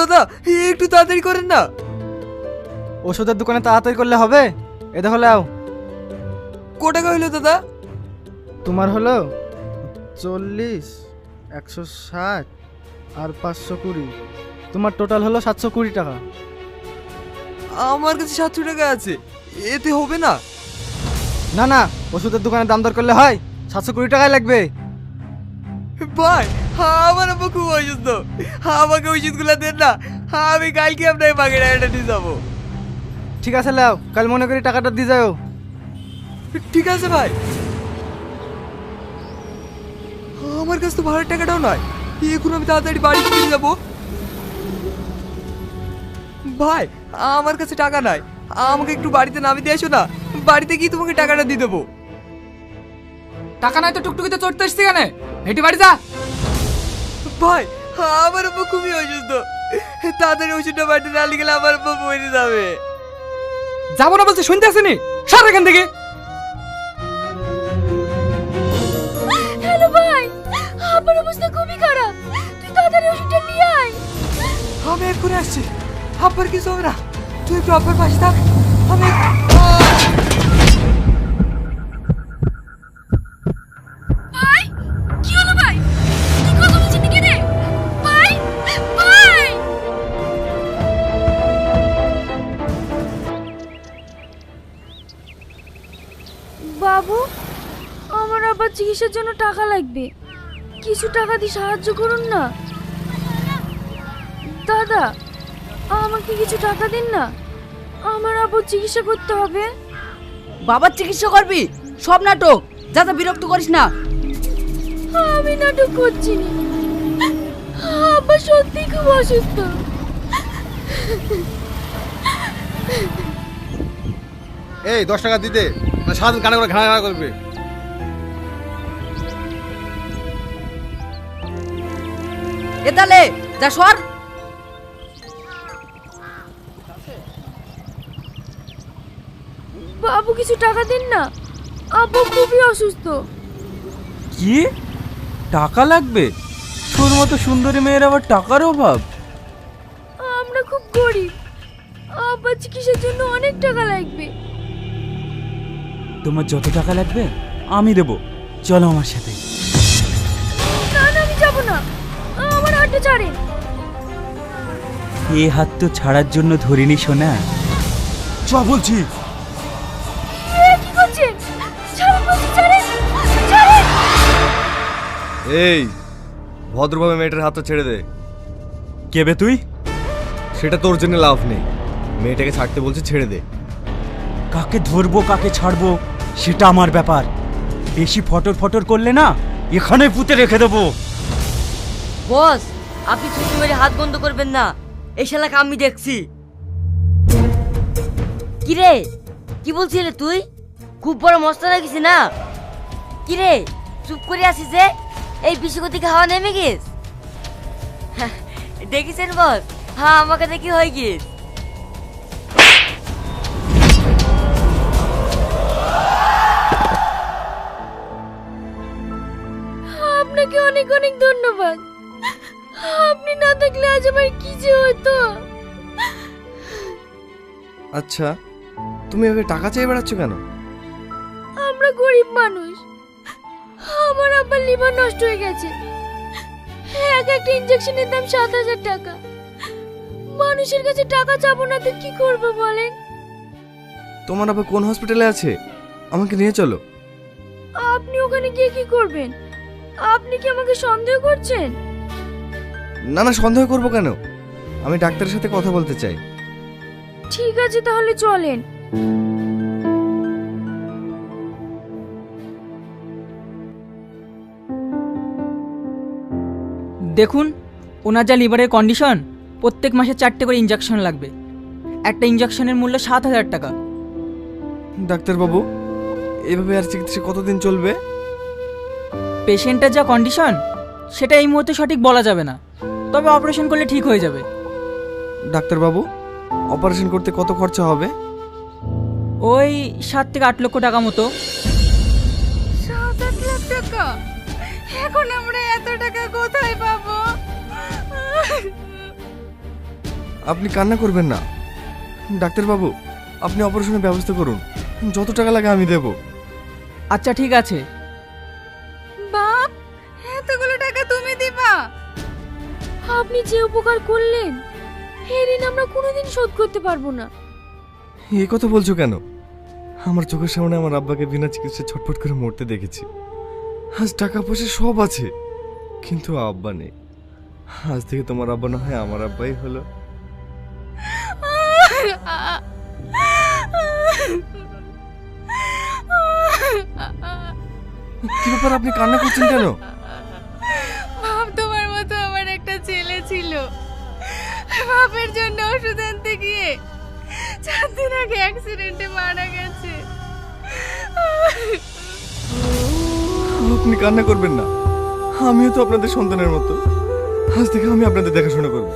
দাদা একটু তাড়াতাড়ি করেন না। ওষুধের দোকানে তাড়াতাড়ি করলে হবে? এ দেখো লাও কো টাকা হইল দাদা? তোমার হলো চল্লিশ একশো ষাট আর পাঁচশো কুড়ি। তোমার টোটাল হলো সাতশো কুড়ি টাকা। আমার কাছে সাতশো টাকা আছে। এতে হবে না। না না ওষুধের দোকানে দাম দর করলে হয়। সাতশো কুড়ি টাকাই লাগবে। ভাই আমার আব্বা খুব অসুস্থ। আমাকে ওষুধগুলো দেন না। আমি কালকে আপনাকে বাকি টাকাটা দিয়ে যাব। ঠিক আছে লাও কাল মনে করি টাকাটা দিয়ে যাও। ঠিক আছে ভাই। আমার কাছে তো ভাড়ার টাকাটাও নয় এখন আমি তাড়াতাড়ি বাড়ি ফিরে যাব। ভাই আমার কাছে টাকা নাই। আমাকে একটু বাড়িতে নামিয়ে দিয়ে এসো না। বাড়িতে গিয়ে তোমাকে টাকাটা দিয়ে দেবো। টাকা নাই তো টুকটুকিতে চড়তে এসছি কেন? হেঁটে বাড়ি যা। ভাই আমার আব্বা খুবই অসুস্থ। তাদের ওষুধটা বাড়িতে না গেলে আমার আব্বা মরে যাবে। যাব না বলছে শুনতে আসেনি? সর এখান থেকে। হ্যালো ভাই আমার অবস্থা খুবই খারাপ। তুই তাড়াতাড়ি ওষুধটা নিয়ে আয়। আমি এক্ষুনি আসছি। আব্বার কিছু হবে না তুই একটু আব্বার পাশে থাক। আমি চিকিৎসার জন্য টাকা লাগবে? কিছু টাকা দিয়ে সাহায্য করুন না। দাদা আমাকে কিছু টাকা দিন না। আমার আবার চিকিৎসা করতে হবে। বাবার চিকিৎসা করবি? সব নাটক। যাতে বিরক্ত করিস না। আমি নাটক করছি না। আব্বা সত্যি খুব অসুস্থ। এই দশ টাকা দিতে। না সারাদিন কানে করে ঘানা ঘানা করবে। এ তাহলে যা সর। বাবু কিছু টাকা দিন না। আব্বু খুবই অসুস্থ। কি? টাকা লাগবে? তোর মতো সুন্দরী মেয়ের আবার টাকার অভাব। আমরা খুব গরিব। আব্বা চিকিৎসার জন্য অনেক টাকা লাগবে। তোমার যত টাকা লাগবে আমি দেবো। চলো আমার সাথে। না না আমি যাব না। হাতটা ছাড়েন এ হাত তো ছাড়ার জন্য ধরিনি শোনা চ বলছি। কি করছেন ছাড়েন বলছি ছাড়েন ছাড়েন এই ভদ্রভাবে মেয়েটার হাতটা ছেড়ে দে। কেবে তুই? সেটা তোর জন্য লাভ নেই। মেয়েটাকে ছাড়তে বলছে ছেড়ে দে। কাকে ধরবো কাকে ছাড়বো সেটা আমার ব্যাপার। বেশি ফটর ফটর করলে না এখানে পুঁতে রেখে দেবো। বস আপনি ছুটি মেরে হাত বন্ধ করবেন না। এই শালাকে আমি দেখছি। কি রে কি বলছিলে তুই? খুব বড় মস্তা লাগিস না? কি রে চুপ করে আসিস যে? এই বিশ্বগতিকে হাওয়া নেমে গেছ। দেখিছেন বস হ্যাঁ আমাকে দেখি হয়ে গিয়েছ আপনাকে অনেক অনেক ধন্যবাদ। আপনি না থাকলে আজ আমার কি যে হতো? আচ্ছা তুমি এভাবে টাকা চেয়ে বেড়াচ্ছ কেন? আমরা গরিব মানুষ। আমার আব্বার লিভার নষ্ট হয়ে গেছে। এক একটা ইঞ্জেকশনের দাম সাত হাজার টাকা। মানুষের কাছে টাকা চাবো না তো কি করব বলেন? তোমার আবার কোন হসপিটালে আছে? আমাকে নিয়ে চলো। আপনি ওখানে গিয়ে কি করবেন? আপনি কি আমাকে সন্দেহ করছেন? না না সন্দেহ করব কেন? আমি ডাক্তারের সাথে কথা বলতে চাই। ঠিক আছে তাহলে চলেন। দেখুন ওনার যা লিভারের কন্ডিশন প্রত্যেক মাসে চারটে করে ইঞ্জেকশন লাগবে। একটা ইঞ্জেকশনের মূল্য সাত হাজার টাকা। ডাক্তারবাবু এভাবে আর চিকিৎসা কতদিন চলবে? পেশেন্টের যা কন্ডিশন সেটা এই মুহূর্তে সঠিক বলা যাবে না। তবে অপারেশন করলে ঠিক হয়ে যাবে। ডাক্তারবাবু অপারেশন করতে কত খরচা হবে? ওই সাত থেকে আট লক্ষ টাকা মতো। সাত আট লাখ টাকা? এখন আমরা এত টাকা কোথায় পাবো? আপনি কান্না করবেন না। ডাক্তারবাবু আপনি অপারেশনের ব্যবস্থা করুন। যত টাকা লাগে আমি দেব। আচ্ছা ঠিক আছে। বাপ এতগুলো টাকা তুমি দিবা? আপনি যে উপকার করলেন এই ঋণ আমরা কোনোদিন শোধ করতে পারব না। এই কথা বলছো কেন? আমার চোখের সামনে আমার আব্বাকে বিনা চিকিৎসায় ছটফট করে মরতে দেখেছি। আজ টাকা পয়সা সব আছে, কিন্তু আব্বা নেই। আজ থেকে তোমার আব্বা না হয় আমার আব্বাই হলো। কি ব্যাপার, আপনি কান্না করছেন কেন? বাপের জন্য ওষুধ আনতে গিয়ে চার দিন আগে অ্যাক্সিডেন্টে মারা গেছে। আপনি কান্না করবেন না। আমিও তো আপনাদের সন্তানের মতো। আজ থেকে আমি আপনাদের দেখাশোনা করব।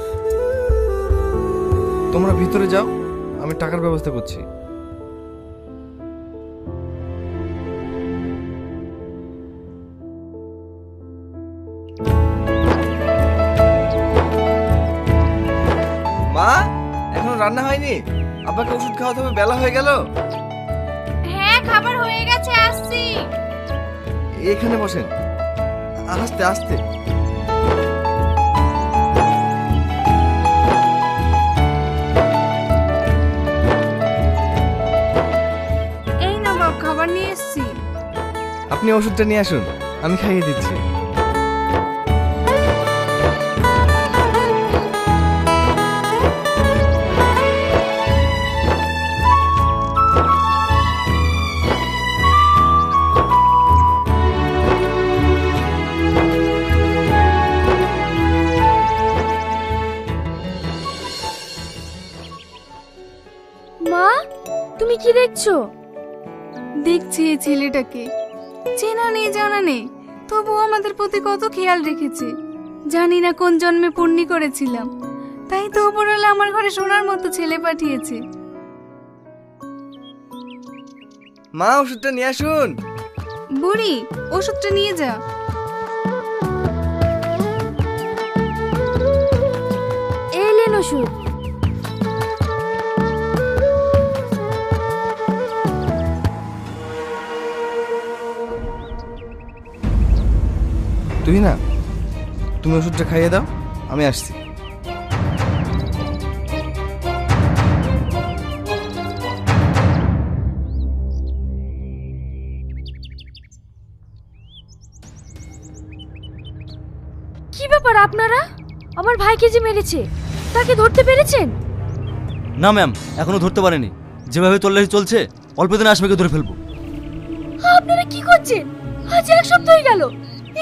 তোমরা ভিতরে যাও, আমি টাকার ব্যবস্থা করছি। হয়নি আব্বাকে ওষুধ খাওয়াতে হবে বেলা হয়ে গেল। হ্যাঁ খাবার হয়ে গেছে আসছি। এখানে বসেন। আস্তে আস্তে। এই না বাপ খাবার নিয়ে এসছি। আপনি ওষুধটা নিয়ে আসুন আমি খাইয়ে দিচ্ছি। দেখছ? দেখছি এই ছেলেটাকে। চেনা নেই জানা নেই। তবু আমাদের প্রতি কত খেয়াল রেখেছে। জানি না কোন জন্মে পুণ্যি করেছিলাম। তাই তো উপরওয়ালা আমার ঘরে সোনার মতো ছেলে পাঠিয়েছে। মা ওষুধটা নিয়ে আসুন। বুড়ি ওষুধটা নিয়ে যা। এলেন ওষুধ। তুই না তুমি ওষুধটা খাইয়ে দাও আমি আসছি। কি ব্যাপার আপনারা? আমার ভাইকে যে মেরেছে? তাকে ধরতে পেরেছেন? না ম্যাম এখনও ধরতে পারেনি। যেভাবে তল্লাশি চলছে অল্প দিনে আসামিকে ধরে ফেলব। আপনারা কি করছেন? আজ এক সপ্তাহ হয়ে গেল।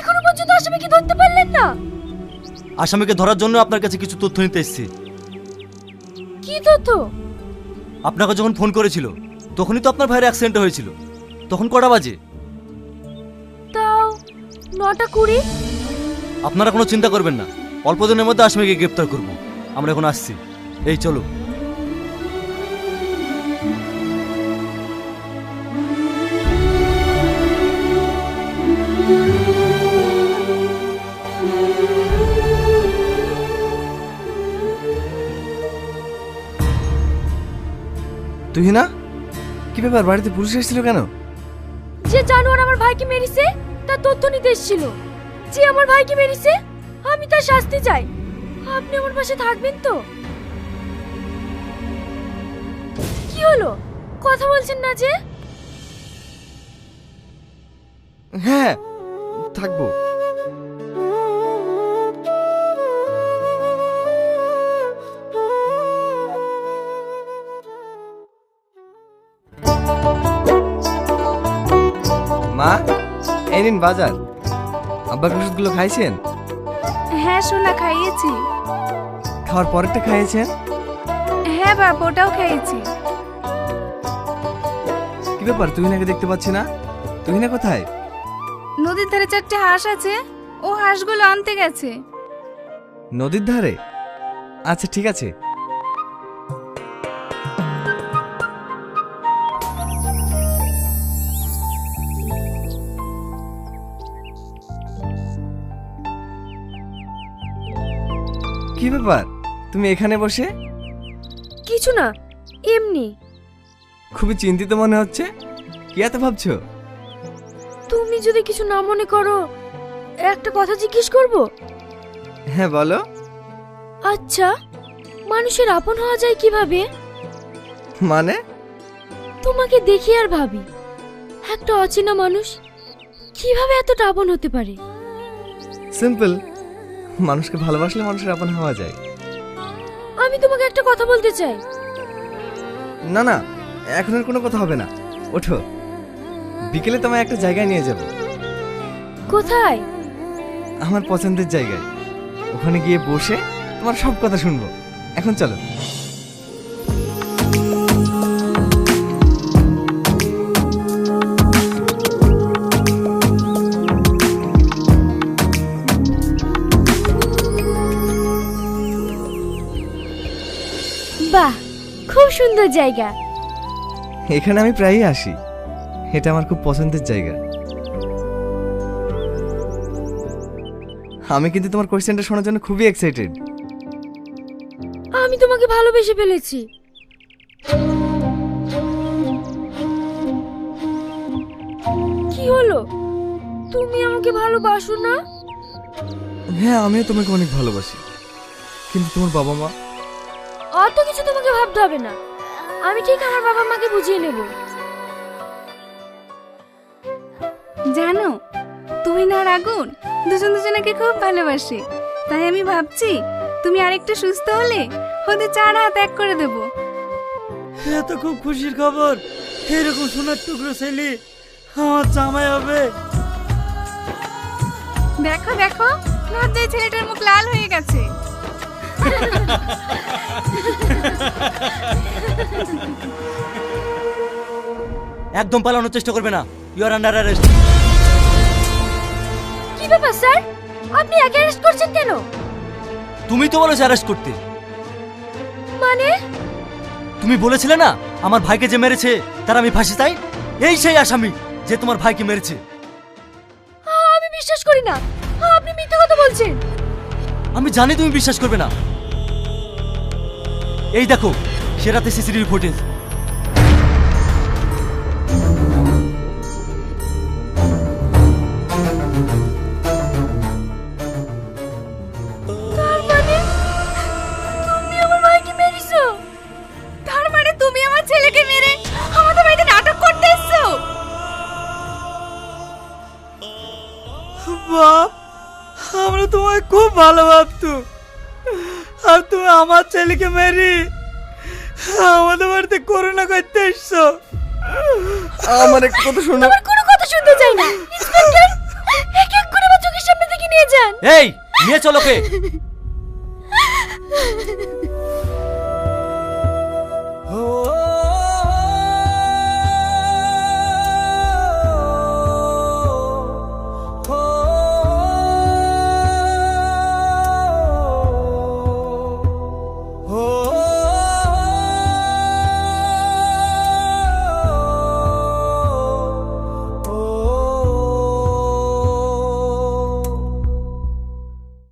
এখনও পর্যন্ত আসামিকে ধরতে পারলেন না। আসামিকে ধরার জন্য আপনার কাছে কিছু তথ্য নিতে এসেছি। কি তথ্য? আপনাকে যখন ফোন করেছিল তখনই তো আপনার ভাইয়ের অ্যাক্সিডেন্ট হয়েছিল। তখন কটা বাজে? তাও নটা কুড়ি? আপনারা কোনো চিন্তা করবেন না। অল্প দিনের মধ্যে আসামিকে গ্রেপ্তার করব। আমরা এখন আসছি। এই চলো। তুই না? কি ব্যাপার বাড়িতে পুলিশ এসেছিল কেন? যে জানোয়ার আমার ভাইকে মেরেছে তার তথ্য নিতে এসেছিল। যে আমার ভাইকে মেরেছে আমি তার শাস্তি চাই। আপনি আমার পাশে থাকবেন তো? কি হলো? কথা বলছেন না যে? হ্যাঁ থাকব। নিন বাজার। আব্বার ওষুধগুলো খাইছেন? হ্যাঁ সোনা খাইয়েছি। খাওয়ার পরেরটা খাইয়েছেন? হ্যাঁ বাপ ওটাও খাইয়েছি। কি ব্যাপার তুই নাকি দেখতে পাচ্ছি না? তুই না কোথায়? নদীর ধারে চারটে হাঁস আছে ও হাঁসগুলো আনতে গেছে। নদীর ধারে? আচ্ছা ঠিক আছে। কি ব্যাপার? তুমি এখানে বসে? কিছু না এমনি। খুবই চিন্তিত মনে হচ্ছে। কি এত ভাবছ? তুমি যদি কিছু না মনে করো একটা কথা জিজ্ঞেস করব? হ্যাঁ বলো। আচ্ছা মানুষের আপন হওয়া যায় কীভাবে? মানে? তোমাকে দেখি আর ভাবি। একটা অচেনা মানুষ কীভাবে এতটা আপন হতে পারে? সিম্পল। মানুষকে ভালোবাসলে মানুষের আপন হওয়া যায়। আমি তোমাকে একটা কথা বলতে চাই। না না এখন আর কোনো কথা হবে না। ওঠো। বিকেলে তোমায় একটা জায়গায় নিয়ে যাব। কোথায়? আমার পছন্দের জায়গায়। ওখানে গিয়ে বসে তোমার সব কথা শুনব। এখন চলো। বাহ খুব সুন্দর জায়গা। এখানে আমি প্রায়ই আসি। এটা আমার খুব পছন্দের জায়গা। আমি কিন্তু তোমার কোয়েশ্চেনটা শোনার জন্য খুবই এক্সাইটেড আমি তোমাকে ভালোবেসে ফেলেছি। কি হলো? তুমি আমাকে ভালোবাসো না? হ্যাঁ আমিও তোমাকে অনেক ভালোবাসি। কিন্তু তোমার বাবা মা অত কিছু তোমাকে ভাবতে হবে না। আমি ঠিক আমার বাবা মাকে বুঝিয়ে নেব। জানো তুমি না আর আগুন দুজন দুজনকে খুব ভালোবাসে। তাই আমি ভাবছি তুমি আরেকটু সুস্থ হলে ওদের চার হাত এক করে দেব। এ তো খুব খুশির খবর। এরকম সোনার টুকরো ছেলে আমার জামাই হবে। দেখো দেখো লজ্জায় ছেলেটার মুখ লাল হয়ে গেছে। একদম পালানোর চেষ্টা করবে না। ইউ আর আন্ডার অ্যারেস্ট কি ব্যাপার স্যার? আপনি একে অ্যারেস্ট করছেন কেন? তুমি তো বলেছ অ্যারেস্ট করতে। মানে? তুমি বলেছিলে না আমার ভাইকে যে মেরেছে তার আমি ফাঁসি চাই? এই সেই আসামি যে তোমার ভাইকে মেরেছে। আমি বিশ্বাস করি না। আপনি মিথ্যা কথা বলছেন। আমি জানি তুমি বিশ্বাস করবে না। এই দেখো সে রাতে সিসিটিভি ফুটেজ। মানে? তুমি আমার ভাইকে মেরেছো? তার মানে তুমি আমার ছেলেকে মেরে আমাদের বাড়িতে নাটক করতে এসছো? বাপ আমরা তোমায় খুব ভালো ভাবতো আর তুমি আমার ছেলেকে মেরি আমাদের বাড়িতে করোনা করতে এসছো। আমার এক কথা শোনো। আমার কোনো কথা শুনতে চাই না। ইন্সপেক্টর এক এক করে আমার চোখের সামনে থেকে নিয়ে যান। এই নিয়ে চলো কে